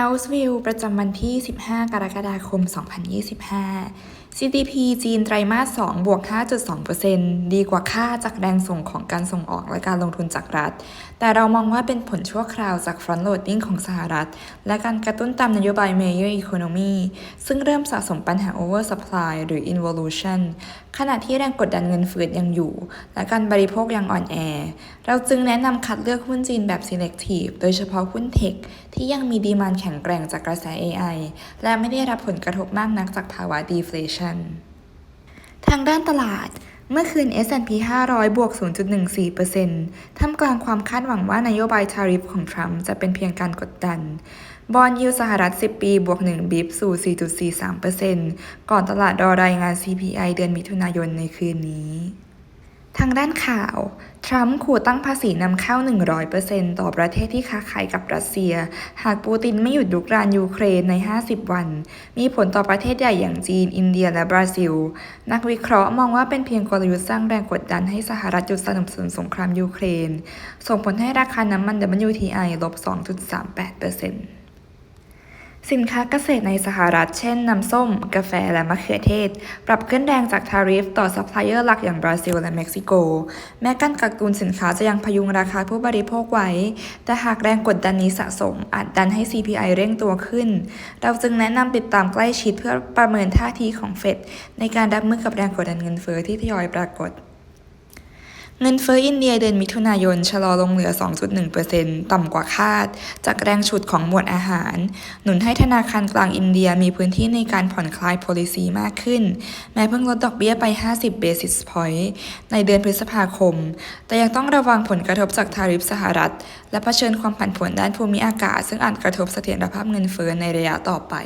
House View ประจำวันที่ 15 กรกฎาคม 2025 GDP จีนไตรมาส 2 บวก 5.2%ดีกว่าค่าจากแรงส่งของการส่งออกและการลงทุนจากรัฐ แต่เรามองว่าเป็นผลชั่วคราวจาก front loading ของสหรัฐ และการกระตุ้นตามนโยบาย Major Economy ซึ่งเริ่มสะสมปัญหา oversupply หรือ involution ขณะที่แรงกดดันเงินเฟ้อยังอยู่ และการบริโภคยังอ่อนแอ เราจึงแนะนำคัดเลือกหุ้นจีนแบบ selective โดยเฉพาะหุ้นเทคที่ยังมีดีมานแข็งแกร่งจากกระแส AI และไม่ได้รับผลกระทบมากนักจากภาวะ deflation ทางด้านตลาดเมื่อคืน S&P 500 บวก 0.14%ท่ามกลางความคาดหวังว่านโยบายทาริฟของทรัมป์จะเป็นเพียงการกดดัน บอนยิวสหรัฐ 10 ปี บวก 1 บิปสู่ 4.43%ก่อนตลาดรอรายงาน CPI เดือนมิถุนายนในคืนนี้างด้านข่าว ทรัมป์ขู่ตั้งภาษีนำเข้า 100%ต่อประเทศที่ค้าขายกับรัสเซีย หากปูตินไม่หยุดลุกรานยูเครนใน 50 วัน มีผลต่อประเทศใหญ่อย่างจีน อินเดีย และบราซิล นักวิเคราะห์มองว่าเป็นเพียงกลยุทธ์สร้างแรงกดดันให้สหรัฐหยุดสนับสนุนสงครามยูเครน ส่งผลให้ราคาน้ำมัน WTI ลบ 2.38% สินค้าเกษตรในสหรัฐเช่นน้ำส้ม กาแฟและมะเขือเทศ ปรับขึ้นแรงจากทาริฟต่อซัพพลายเออร์หลักอย่างบราซิลและเม็กซิโก แม้การกักตุนสินค้าจะยังพยุงราคาผู้บริโภคไว้ แต่หากแรงกดดันนี้สะสม อาจดันให้ CPI เร่งตัวขึ้น เราจึงแนะนำติดตามใกล้ชิดเพื่อประเมินท่าทีของเฟดในการรับมือกับแรงกดดันเงินเฟ้อที่ทยอยปรากฏ เงินเฟ้ออินเดียเดือนมิถุนายนชะลอลงเหลือ 2.1%ต่ำกว่าคาด จากแรงฉุดของหมวดอาหาร หนุนให้ธนาคารกลางอินเดียมีพื้นที่ในการผ่อนคลาย policy มากขึ้น แม้เพิ่งลดดอกเบี้ยไป 50 basis point ในเดือนพฤษภาคม แต่ยังต้องระวังผลกระทบจากทาริฟสหรัฐ และเผชิญความผันผวนด้านภูมิอากาศ ซึ่งอาจกระทบเสถียรภาพเงินเฟ้อในระยะต่อไป